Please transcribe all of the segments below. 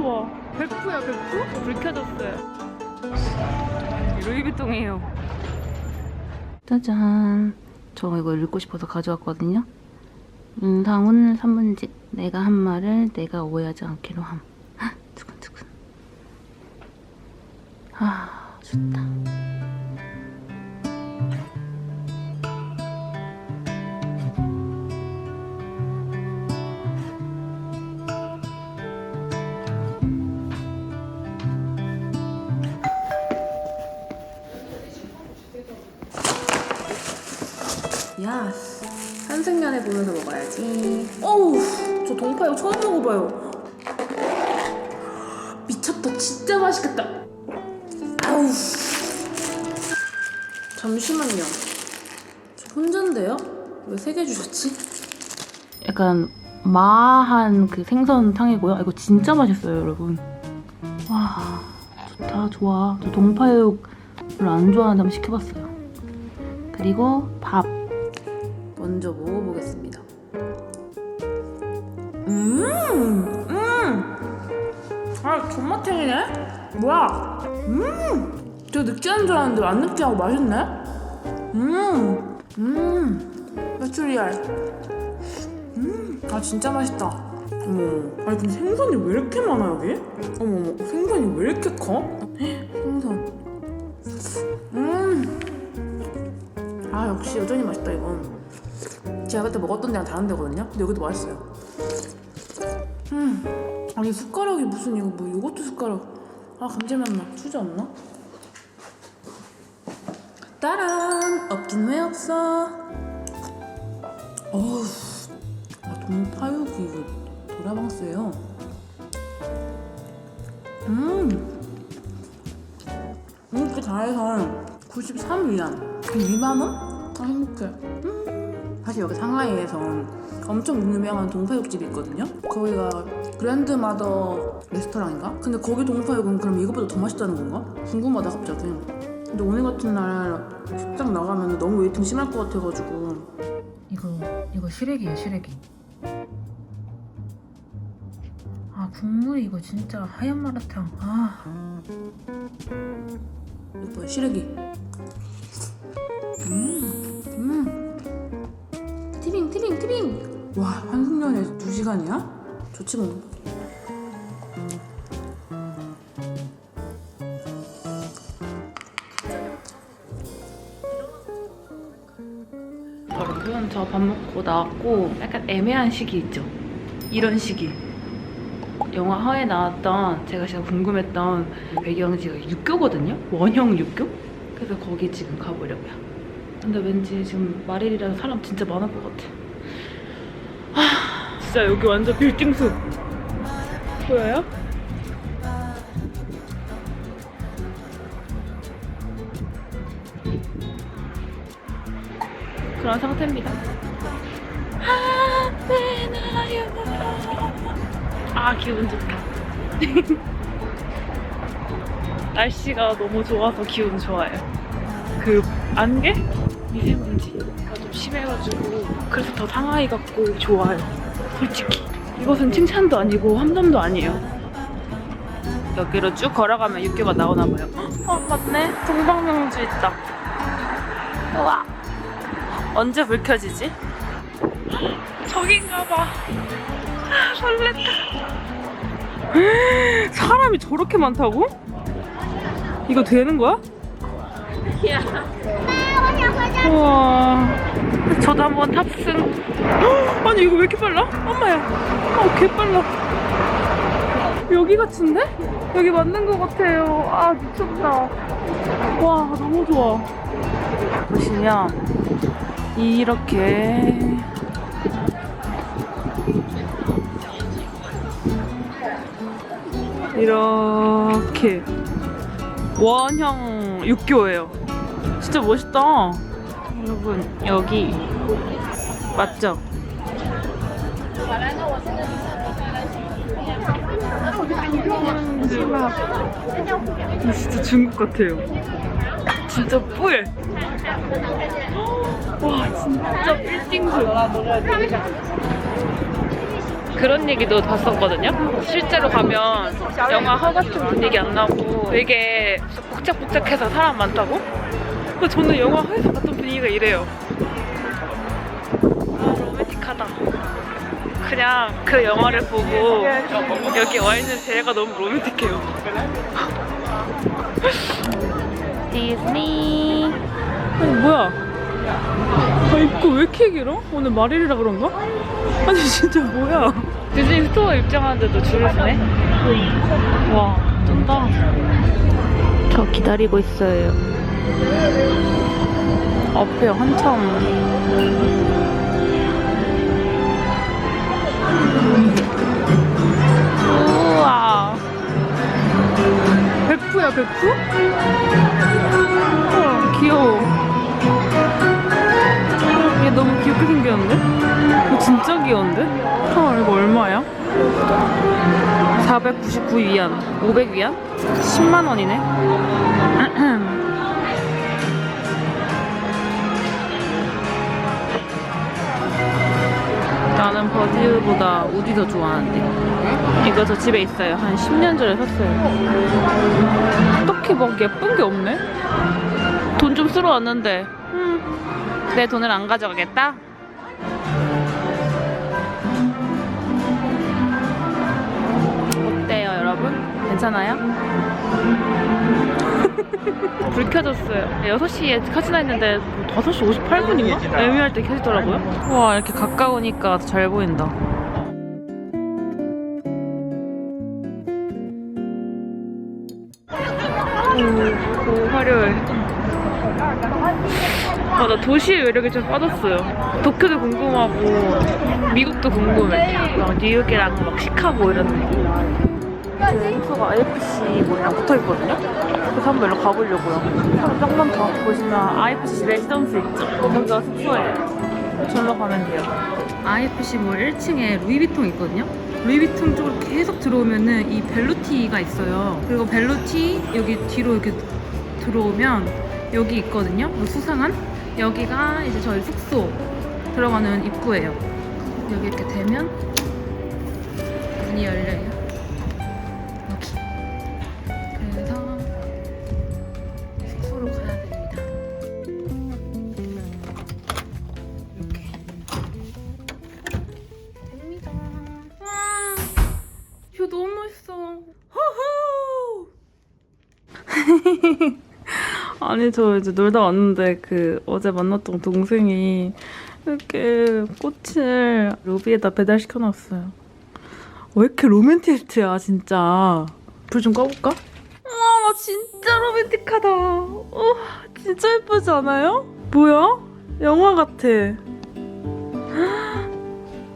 좋아. 100%야 100%? 불 켜졌어요. 루이비통이에요. 짜잔. 저 이거 읽고 싶어서 가져왔거든요. 윤상훈 산문집. 내가 한 말을 내가 오해하지 않기로 함. 헉, 두근두근. 아, 좋다. 미쳤다, 진짜 맛있겠다. 아우. 잠시만요. 저 혼잔데요? 왜 세 개 주셨지? 약간 마한 그 생선탕이고요. 이거 진짜 맛있어요, 여러분. 와, 좋다, 좋아. 저 동파육 별로 안 좋아하는데 한번 시켜봤어요. 그리고 밥 먼저 먹어보겠습니다. 음, 음, 아 존맛탱이네. 뭐야? 음, 되게 느끼한 줄 알았는데 안 느끼하고 맛있네. 음, 음, 메추리알. 음, 아 진짜 맛있다. 어머, 아니 근데 생선이 왜 이렇게 많아 여기? 어머 어머, 생선이 왜 이렇게 커? 헉, 생선. 음. 아 역시 여전히 맛있다 이건 제가 그때 먹었던 데랑 다른 데거든요 근데 여기도 맛있어요 음 아니 숟가락이 무슨 이거 뭐 요거트 숟가락. 아 감질맛 나 추지 않나? 따란! 없긴 왜 없어? 어우 아, 동파육이 이거 도라방스예요. 음. 이렇게 잘해서 93위안. 2만원? 아 행복해. 음. 사실 여기 상하이에서 엄청 유명한 동파육집이 있거든요? 거기가 그랜드마더 레스토랑인가? 근데 거기 동파육은 그럼 이거보다 더 맛있다는 건가? 궁금하다 갑자기 근데 오늘 같은 날 식당 나가면 너무 웨이팅 심할 것 같아가지고 이거 이거 시래기예요 시래기 아 국물이 이거 진짜 하얀 마라탕 아 이거 시래기 음, 음. 티빙 티빙 티빙 와 한승연에 2시간이야? 좋지 뭐 밥 먹고 나왔고 약간 애매한 시기 있죠? 이런 시기 영화 허에 나왔던 제가 진짜 궁금했던 배경지가 육교거든요? 원형 육교? 그래서 거기 지금 가보려고요 근데 왠지 지금 말일이라서 사람 진짜 많을 것 같아 아 진짜 여기 완전 빌딩 숲 보여요? 그런 상태입니다. 아 기분 좋다. 날씨가 너무 좋아서 기분 좋아요. 그 안개? 미세먼지가 좀 심해가지고 그래서 더 상하이 같고 좋아요. 솔직히 이것은 칭찬도 아니고 함담도 아니에요. 여기로 쭉 걸어가면 육교가 나오나 봐요. 어 맞네. 동방명주 있다. 우와. 언제 불 켜지지? 저긴가 봐. 아, 설렜다. 사람이 저렇게 많다고? 이거 되는 거야? 우와. 저도 한번 탑승. 헉, 아니 이거 왜 이렇게 빨라? 엄마야. 어, 개 빨라. 여기 같은데? 여기 맞는 것 같아요. 아 미쳤다. 와 너무 좋아. 보시면 이렇게 이렇게 원형 육교예요. 진짜 멋있다. 여러분 여기 맞죠? 대박. 진짜 중국 같아요. 진짜 뿌예. 와 진짜 빌딩 숲 그런 얘기도 봤었거든요. 실제로 가면 영화 허 같은 분위기 안 나고 되게 복작복작해서 사람 많다고? 저는 영화 허에서 봤던 분위기가 이래요. 아, 로맨틱하다. 그냥 그 영화를 보고 여기 와 있는 제가 너무 로맨틱해요. 디즈니. 아니 뭐야? 아 입고 왜 이렇게 길어? 오늘 말일이라 그런가? 아니 진짜 뭐야? 디즈니 스토어 입장하는데도 줄을 서네? 와 쩐다. 저 기다리고 있어요. 앞에 한참 우 499위안 500위안? 10만원이네. 나는 버디우보다 우디 더 좋아하는데. 이거 저 집에 있어요. 한 10년 전에 샀어요. 딱히 막 예쁜 게 없네. 돈 좀 쓰러 왔는데. 음, 내 돈을 안 가져가겠다? 괜찮아요? 불 켜졌어요 6시에 카지나 했는데 5시 58분인가? 애매할 때 켜지더라고요 와 이렇게 가까우니까 더 잘 보인다 오, 오 화려해 아, 나 도시의 매력에 좀 빠졌어요. 도쿄도 궁금하고, 미국도 궁금해. 막 뉴욕이랑 막 시카고 이런 데. 제 숙소가 IFC 몰이랑 붙어 있거든요. 그래서 한번 일로 가보려고요. 사람 짱 많다. 보시면 IFC 레지던스 있죠? 여기가 숙소예요. 절로 가면 돼요. IFC 몰 1층에 루이비통 있거든요. 루이비통 쪽으로 계속 들어오면은 이 벨로티가 있어요. 그리고 벨로티 여기 뒤로 이렇게 들어오면 여기 있거든요. 이 수상한 여기가 이제 저희 숙소 들어가는 입구예요. 여기 이렇게 되면 문이 열려요. 저 이제 놀다 왔는데, 그, 어제 만났던 동생이 이렇게 꽃을 로비에다 배달시켜놨어요. 왜 이렇게 로맨티스트야, 진짜. 불 좀 꺼볼까? 와, 나 진짜 로맨틱하다. 우와, 진짜 예쁘지 않아요? 뭐야? 영화 같아.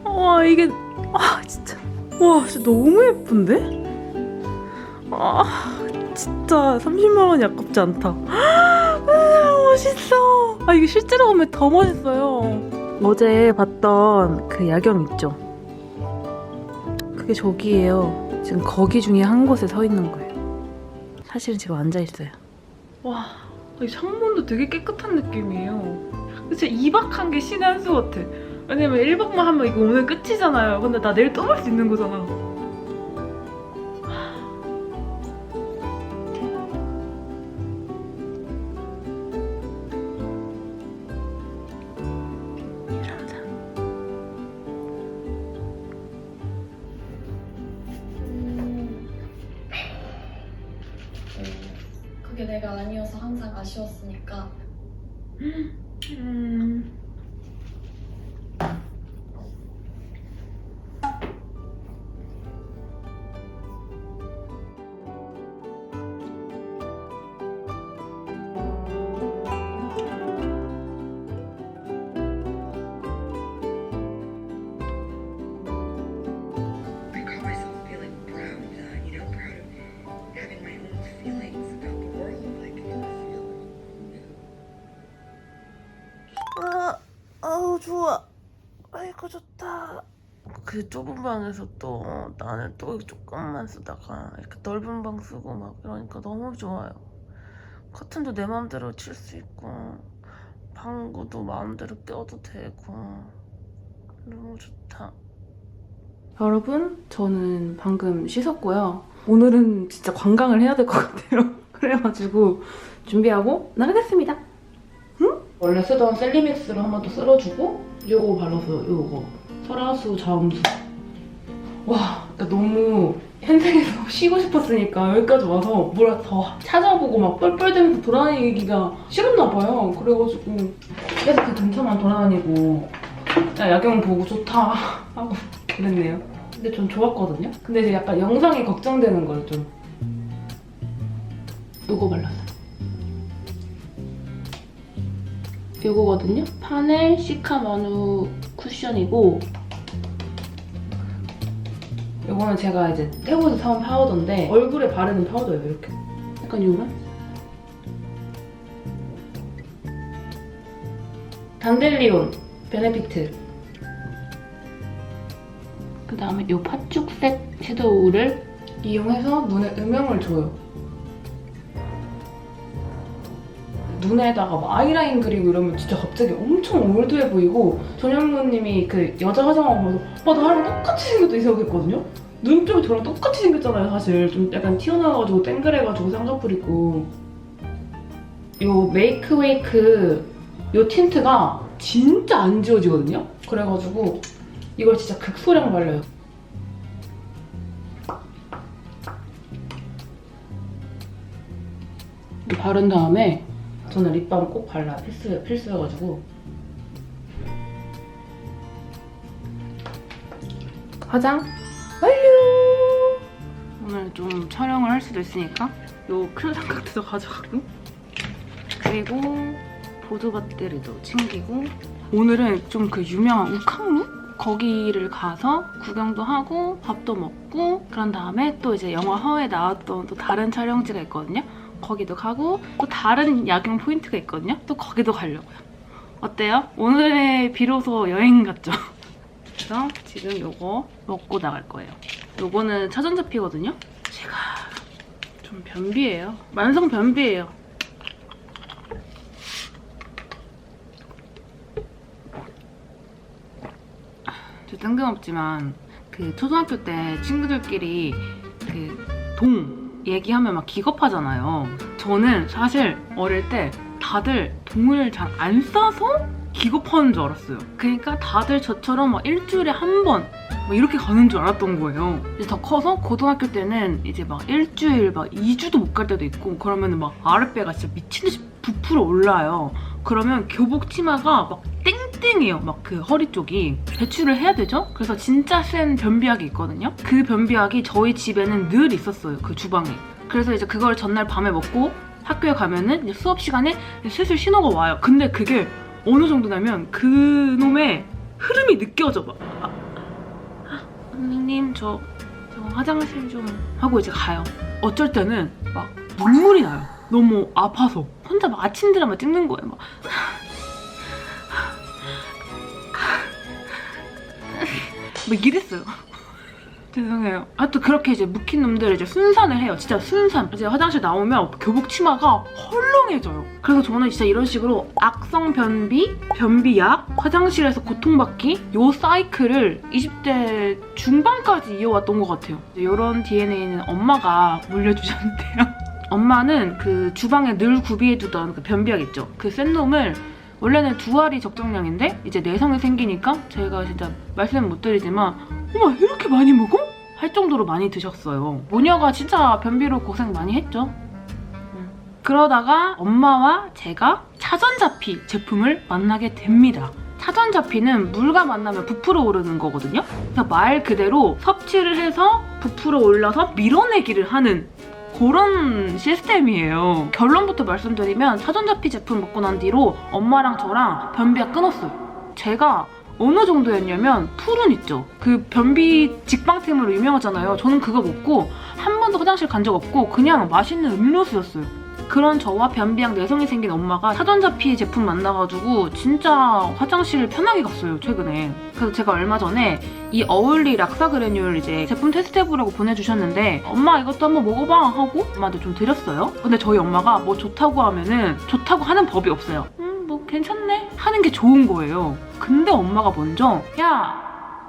와, 이게, 아, 진짜. 와, 진짜 너무 예쁜데? 아, 진짜 30만 원이 아깝지 않다. 아, 멋있어. 아, 이게 실제로 보면 더 멋있어요. 어제 봤던 그 야경 있죠? 그게 저기예요. 지금 거기 중에 한 곳에 서 있는 거예요. 사실은 지금 앉아 있어요. 와, 이 창문도 되게 깨끗한 느낌이에요. 진짜 2박 한 게 신의 한수 같아. 왜냐면 1박만 하면 이거 오늘 끝이잖아요. 근데 나 내일 또 볼 수 있는 거잖아. 그게 내가 아니어서 항상 아쉬웠으니까 음. 그 좁은 방에서 또 나는 또 조금만 쓰다가 이렇게 넓은 방 쓰고 막 이러니까 너무 좋아요. 커튼도 내 마음대로 칠 수 있고 방구도 마음대로 껴도 되고 너무 좋다. 여러분, 저는 방금 씻었고요. 오늘은 진짜 관광을 해야 될 것 같아요. 그래가지고 준비하고 나가겠습니다. 응? 원래 쓰던 셀리믹스를 한번 더 쓸어주고 요거 발랐어요. 요거. 설화수 자음수. 와, 나 너무 현생에서 쉬고 싶었으니까 여기까지 와서 뭘 더 찾아보고 막 뻘뻘대면서 돌아다니기가 싫었나 봐요. 그래가지고 계속 그 근처만 돌아다니고 야, 야경 보고 좋다 하고 그랬네요. 근데 전 좋았거든요. 근데 이제 약간 영상이 걱정되는 거예요, 좀. 요거 발랐어요. 요거거든요. 파넬 시카 마누 쿠션이고 요거는 제가 이제 태국에서 사온 파우더인데 얼굴에 바르는 파우더예요, 이렇게. 약간 요런? 단델리온 베네피트 그 다음에 요 팥죽색 섀도우를 이용해서 눈에 음영을 줘요. 눈에다가 막 아이라인 그리고 이러면 진짜 갑자기 엄청 올드해 보이고 전현무님이 그 여자 화장하고 보면서 아 나랑 똑같이 생겼다 이 생각했거든요? 눈 쪽이 저랑 똑같이 생겼잖아요 사실 좀 약간 튀어나와가지고 땡그래가지고 쌍꺼풀 있고 요 메이크 웨이크 요 틴트가 진짜 안 지워지거든요? 그래가지고 이걸 진짜 극소량 발라요. 바른 다음에 저는 립밤 꼭 발라 필수, 필수여가지고. 화장? 완료! 오늘 좀 촬영을 할 수도 있으니까 요 큰 삼각대도 가져가고. 그리고 보조 배터리도 챙기고. 오늘은 좀 그 유명한 우캉루? 거기를 가서 구경도 하고 밥도 먹고 그런 다음에 또 이제 영화 허에 나왔던 또 다른 촬영지가 있거든요. 거기도 가고 또 다른 야경 포인트가 있거든요. 또 거기도 가려고요. 어때요? 오늘의 비로소 여행 같죠? 그래서 지금 요거 먹고 나갈 거예요. 요거는 차전자피거든요. 제가 좀 변비예요. 만성 변비예요. 저 뜬금없지만 그 초등학교 때 친구들끼리 그 동 얘기하면 막 기겁하잖아요. 저는 사실 어릴 때 다들 동을 잘 안 싸서 기겁하는 줄 알았어요. 그러니까 다들 저처럼 막 일주일에 한번막 이렇게 가는 줄 알았던 거예요. 이제 더 커서 고등학교 때는 이제 막 일주일 막 2주도 못 갈 때도 있고 그러면 막 아랫배가 진짜 미친 듯이 부풀어 올라요. 그러면 교복 치마가 막 땡땡해요. 막 그 허리 쪽이 배출을 해야 되죠. 그래서 진짜 센 변비약이 있거든요. 그 변비약이 저희 집에는 늘 있었어요. 그 주방에. 그래서 이제 그걸 전날 밤에 먹고 학교에 가면은 수업 시간에 슬슬 신호가 와요. 근데 그게 어느 정도냐면 그 놈의 흐름이 느껴져. 막 아, 아, 선생님 저, 저 화장실 좀 하고 이제 가요. 어쩔 때는 막 눈물이 나요. 너무 아파서 혼자 막 아침 드라마 찍는 거예요. 막 막 이랬어요. 죄송해요. 하여튼 그렇게 이제 묵힌 놈들을 이제 순산을 해요. 진짜 순산. 이제 화장실 나오면 교복 치마가 헐렁해져요. 그래서 저는 진짜 이런 식으로 악성 변비, 변비약, 화장실에서 고통받기 요 사이클을 20대 중반까지 이어왔던 것 같아요. 이런 DNA는 엄마가 물려주셨는데요. 엄마는 그 주방에 늘 구비해두던 그 변비약 있죠. 그 센 놈을 원래는 두 알이 적정량인데 이제 내성이 생기니까 제가 진짜 말씀 못 드리지만 어머 이렇게 많이 먹어? 할 정도로 많이 드셨어요. 모녀가 진짜 변비로 고생 많이 했죠. 음. 그러다가 엄마와 제가 차전자피 제품을 만나게 됩니다. 차전자피는 물과 만나면 부풀어 오르는 거거든요. 그래서 말 그대로 섭취를 해서 부풀어 올라서 밀어내기를 하는 그런 시스템이에요. 결론부터 말씀드리면 차전자피 제품 먹고 난 뒤로 엄마랑 저랑 변비가 끊었어요. 제가 어느 정도였냐면 푸른 있죠. 그 변비 직방템으로 유명하잖아요. 저는 그거 먹고 한 번도 화장실 간 적 없고 그냥 맛있는 음료수였어요. 그런 저와 변비약 내성이 생긴 엄마가 차전자 피 제품 만나가지고 진짜 화장실을 편하게 갔어요 최근에 그래서 제가 얼마 전에 이 어울리 락사 그래뉴얼 이제 제품 테스트해보라고 보내주셨는데 엄마 이것도 한번 먹어봐 하고 엄마한테 좀 드렸어요 근데 저희 엄마가 뭐 좋다고 하면은 좋다고 하는 법이 없어요 음 뭐 괜찮네 하는 게 좋은 거예요 근데 엄마가 먼저 야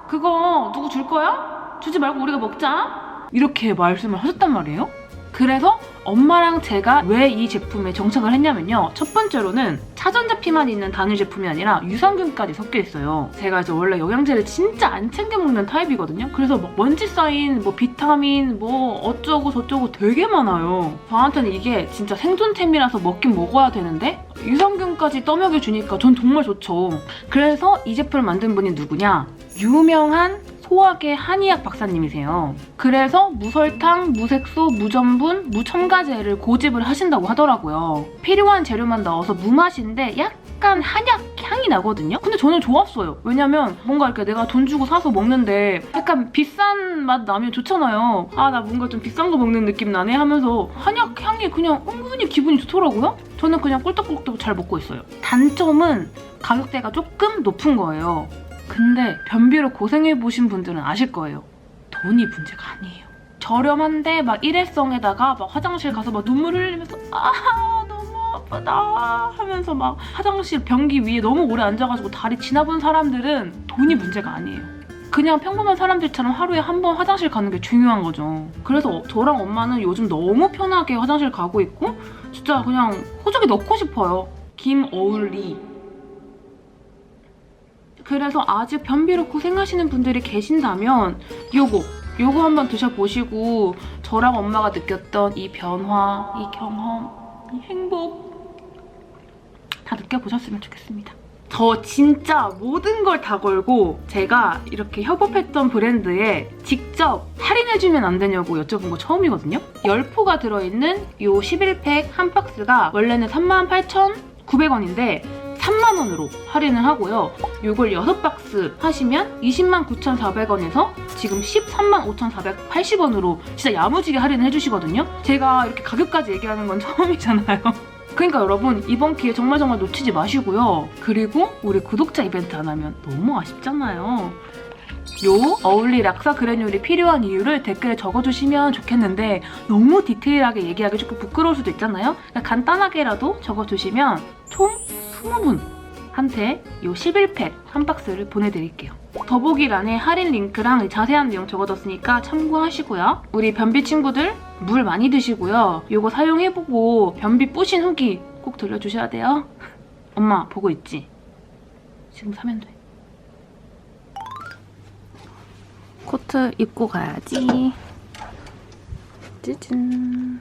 그거 누구 줄 거야? 주지 말고 우리가 먹자. 이렇게 말씀을 하셨단 말이에요. 그래서 엄마랑 제가 왜 이 제품에 정착을 했냐면요. 첫 번째로는 차전자피만 있는 단일 제품이 아니라 유산균까지 섞여 있어요. 제가 이제 원래 영양제를 진짜 안 챙겨 먹는 타입이거든요. 그래서 막 먼지 쌓인 뭐 비타민 뭐 어쩌고 저쩌고 되게 많아요. 저한테는 이게 진짜 생존템이라서 먹긴 먹어야 되는데 유산균까지 떠먹여 주니까 전 정말 좋죠. 그래서 이 제품을 만든 분이 누구냐? 유명한 소화계 한의학 박사님이세요. 그래서 무설탕, 무색소, 무전분, 무첨가제를 고집을 하신다고 하더라고요. 필요한 재료만 넣어서 무맛인데 약간 한약 향이 나거든요. 근데 저는 좋았어요. 왜냐면 뭔가 이렇게 내가 돈 주고 사서 먹는데 약간 비싼 맛 나면 좋잖아요. 아 나 뭔가 좀 비싼 거 먹는 느낌 나네 하면서 한약 향이 그냥 은근히 기분이 좋더라고요. 저는 그냥 꿀떡꿀떡 잘 먹고 있어요. 단점은 가격대가 조금 높은 거예요. 근데 변비로 고생해보신 분들은 아실 거예요. 돈이 문제가 아니에요. 저렴한데 막 일회성에다가 막 화장실 가서 막 눈물 흘리면서 아 너무 아프다 하면서 막 화장실 변기 위에 너무 오래 앉아가지고 다리 지나본 사람들은 돈이 문제가 아니에요. 그냥 평범한 사람들처럼 하루에 한 번 화장실 가는 게 중요한 거죠. 그래서 저랑 엄마는 요즘 너무 편하게 화장실 가고 있고 진짜 그냥 호적에 넣고 싶어요. 김어울리 그래서 아직 변비로 고생하시는 분들이 계신다면 요거 요거 한번 드셔보시고 저랑 엄마가 느꼈던 이 변화, 이 경험, 이 행복 다 느껴보셨으면 좋겠습니다. 저 진짜 모든 걸 다 걸고 제가 이렇게 협업했던 브랜드에 직접 할인해주면 안 되냐고 여쭤본 거 처음이거든요. 10포가 들어있는 요 11팩 한 박스가 원래는 38,900원인데 3만 원으로 할인을 하고요. 이걸 6박스 하시면 20만 9,400원에서 지금 13만 5,480원으로 진짜 야무지게 할인을 해주시거든요. 제가 이렇게 가격까지 얘기하는 건 처음이잖아요. 그러니까 여러분 이번 기회 정말 정말 놓치지 마시고요. 그리고 우리 구독자 이벤트 안 하면 너무 아쉽잖아요. 요 어울리 락사 그래놀이 필요한 이유를 댓글에 적어주시면 좋겠는데 너무 디테일하게 얘기하기 조금 부끄러울 수도 있잖아요. 그러니까 간단하게라도 적어주시면 총 20분한테 요 11팩 한 박스를 보내드릴게요. 더보기란에 할인 링크랑 자세한 내용 적어뒀으니까 참고하시고요. 우리 변비 친구들 물 많이 드시고요. 요거 사용해보고 변비 뿌신 후기 꼭 들려주셔야 돼요. 엄마 보고 있지? 지금 사면 돼. 코트 입고 가야지. 찌진.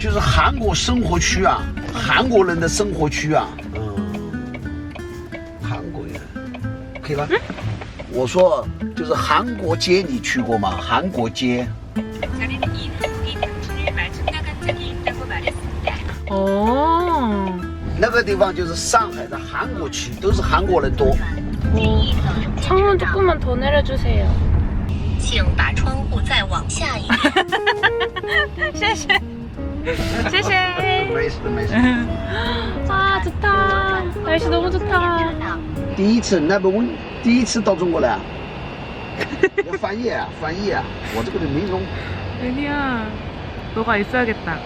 就是韩国生活区啊，韩国人的生活区啊。嗯，韩国人，可以吧？我说就是韩国街，你去过吗？韩国街。 저는 이 한국의 당신을 마중나간 적이 있다고 말했습니다. 어. 那个地方就是上海的韩国区，都是韩国人多。 창문 조금만 더 내려주세요. 请把窗户再往下一点。谢谢。 谢谢。没事没事。 아 좋다. 날씨 너무 좋다. 第一次，那不我第一次到中国来啊？要翻页啊，翻页啊！我这个人没弄。 은희야, 너가 있어야겠다.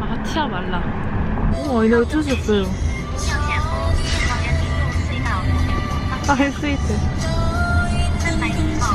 아 티야 말라. 어, 이거 주셨어요. 上下坡四号人民路隧道不远后方 아 스위트. 安排以后，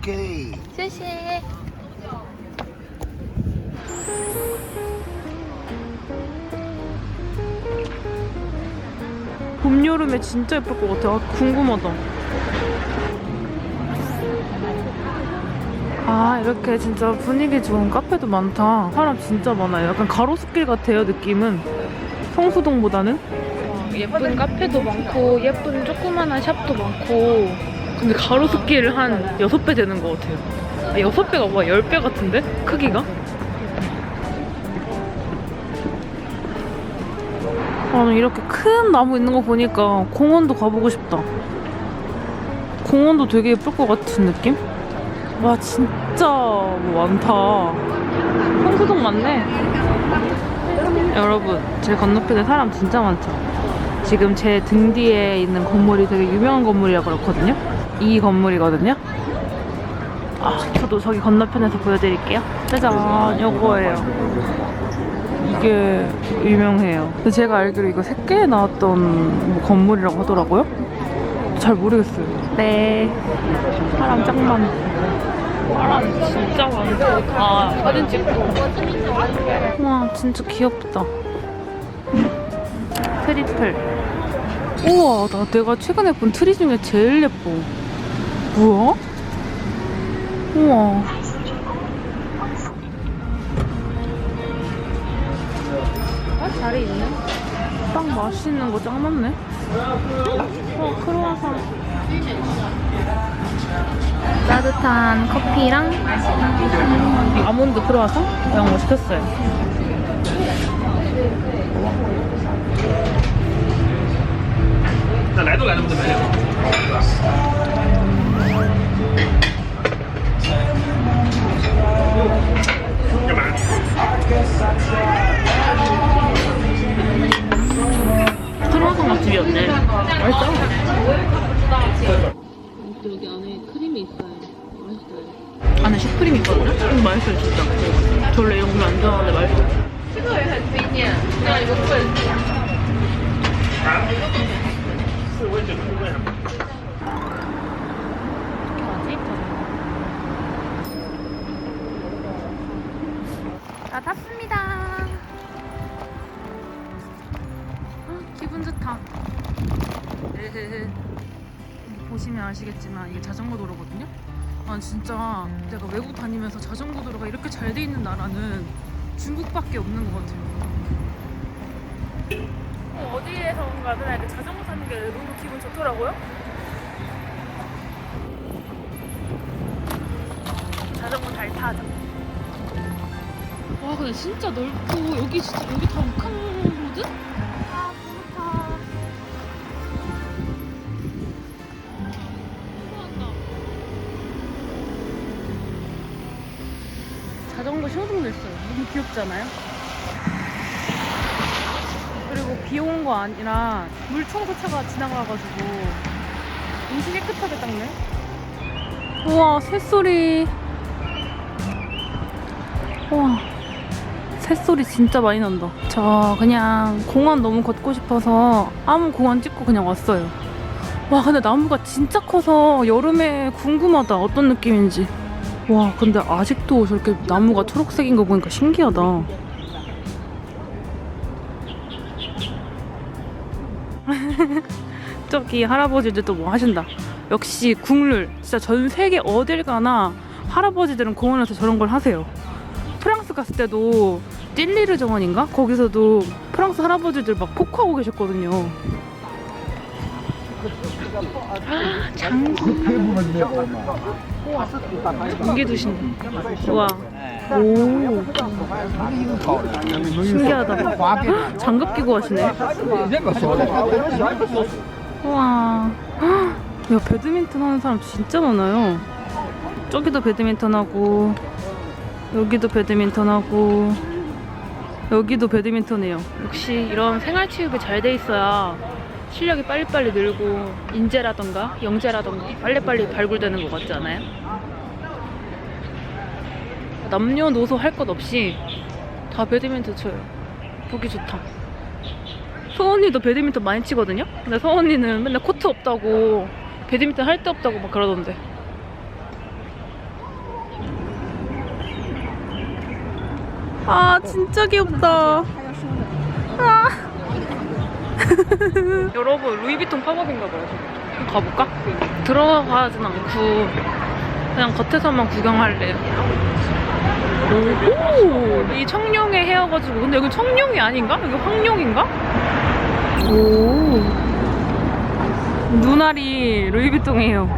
OK。谢谢.봄 여름에 진짜 예쁠 것 같아. 아, 궁금하다. 아 이렇게 진짜 분위기 좋은 카페도 많다. 사람 진짜 많아요. 약간 가로수길 같아요 느낌은. 성수동보다는. 예쁜 카페도 많고 예쁜 조그마한 샵도 많고 근데 가로수길을 한 6배 되는 것 같아요. 아, 6배가 뭐야? 10배 같은데? 크기가? 나는 이렇게 큰 나무 있는 거 보니까 공원도 가보고 싶다. 공원도 되게 예쁠 것 같은 느낌? 와 진짜 많다. 홍수동 많네. 여러분 제 건너편에 사람 진짜 많죠? 지금 제 등 뒤에 있는 건물이 되게 유명한 건물이라 그렇거든요 이 건물이거든요. 아 저도 저기 건너편에서 보여드릴게요. 짜잔 요거예요. 이게 유명해요. 근데 제가 알기로 이거 새끼에 나왔던 뭐 건물이라고 하더라고요? 잘 모르겠어요. 네. 사람 짱 많아. 사람 진짜 많고 다. 사진 찍고. 와 진짜 귀엽다. 트리플. 우와 나 내가 최근에 본 트리 중에 제일 예뻐 뭐야? 우와. 아 자리 있네. 빵 맛있는 거 짱 많네. 어 크로와상. 따뜻한 커피랑 아몬드 크로와상? 이런 거 시켰어요. 크로와상 맛있어. 여기 안에 크림이 있어요. 맛있어요. 안에 슈크림 있거든요? 음, 맛있어요, 진짜. 저 원래 이런 거 안 좋아하는데 맛있어요. 다 에헤헤. 보시면 아시겠지만 이게 자전거 도로거든요. 아 진짜 내가 외국 다니면서 자전거 도로가 이렇게 잘 돼 있는 나라는 중국밖에 없는 것 같아요. 어디에서 가든 이렇게 자전거 타는 게 너무 기분 좋더라고요. 자전거 잘 타죠. 와 근데 진짜 넓고 여기 진짜 여기 다 북한로드? 않아요? 그리고 비 온 거 아니라 물 청소차가 지나가가지고 엄청 깨끗하게 닦네. 우와 새소리. 우와 새소리 진짜 많이 난다. 저 그냥 공원 너무 걷고 싶어서 아무 공원 찍고 그냥 왔어요. 와 근데 나무가 진짜 커서 여름에 궁금하다 어떤 느낌인지. 와 근데 아직도 저렇게 나무가 초록색인 거 보니까 신기하다. 저기 할아버지들도 뭐 하신다. 역시 국룰. 진짜 전 세계 어딜 가나 할아버지들은 공원에서 저런 걸 하세요. 프랑스 갔을 때도 찔리르 정원인가? 거기서도 프랑스 할아버지들 막 포크하고 계셨거든요. 장기. 장기 두신. 와. 오. 신기하다. 헉, 장갑 끼고 하시네. 우와. 야, 배드민턴 하는 사람 진짜 많아요. 저기도 배드민턴 하고, 여기도 배드민턴 하고, 여기도 배드민턴 해요. 역시 이런 생활체육이 잘 돼 있어야 실력이 빨리빨리 늘고, 인재라던가, 영재라던가, 빨리빨리 발굴되는 것 같지 않아요? 남녀노소 할 것 없이 다 배드민턴 쳐요. 보기 좋다. 서언니도 배드민턴 많이 치거든요? 근데 서언니는 맨날 코트 없다고 배드민턴 할 데 없다고 막 그러던데 아 진짜 귀엽다 아. 여러분 루이비통 팝업인가 봐요 한번 가볼까? 들어가진 않고 그냥 겉에서만 구경할래요 오, 이 청룡의 헤어가지고 근데 여기 청룡이 아닌가? 여기 황룡인가? 오. 눈알이 루이비통이에요.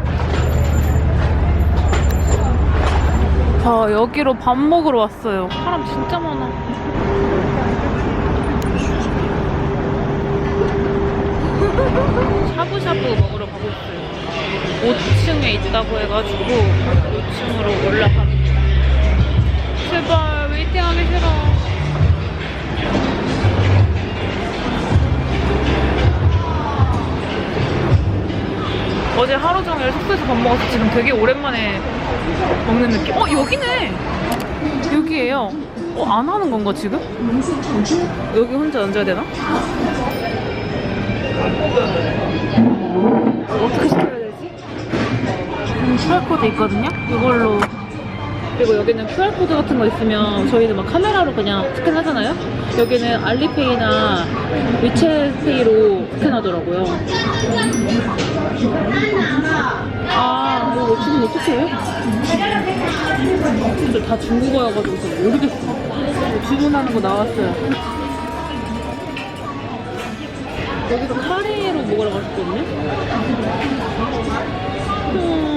자, 여기로 밥 먹으러 왔어요. 사람 진짜 많아. 샤브샤브 먹으러 가고 있어요. 5층에 있다고 해가지고 5층으로 올라갑니다. 제발 웨이팅하기 싫어. 어제 하루 종일 숙소에서 밥 먹어서 지금 되게 오랜만에 먹는 느낌. 어 여기네. 여기에요. 어 안 하는 건가 지금? 여기 혼자 앉아야 되나? 어떻게 시켜야 되지? 음, QR코드 있거든요? 이걸로 그리고 여기는 QR코드 같은 거 있으면 저희는 막 카메라로 그냥 스캔하잖아요? 여기는 알리페이나 위챗페이로 스캔하더라고요 아, 이거 지금 어떻게 해요? 근데 다 중국어여가지고 잘 모르겠어 주문하는 거 나왔어요 여기서 카레로 먹으러 갔었거든요? 음,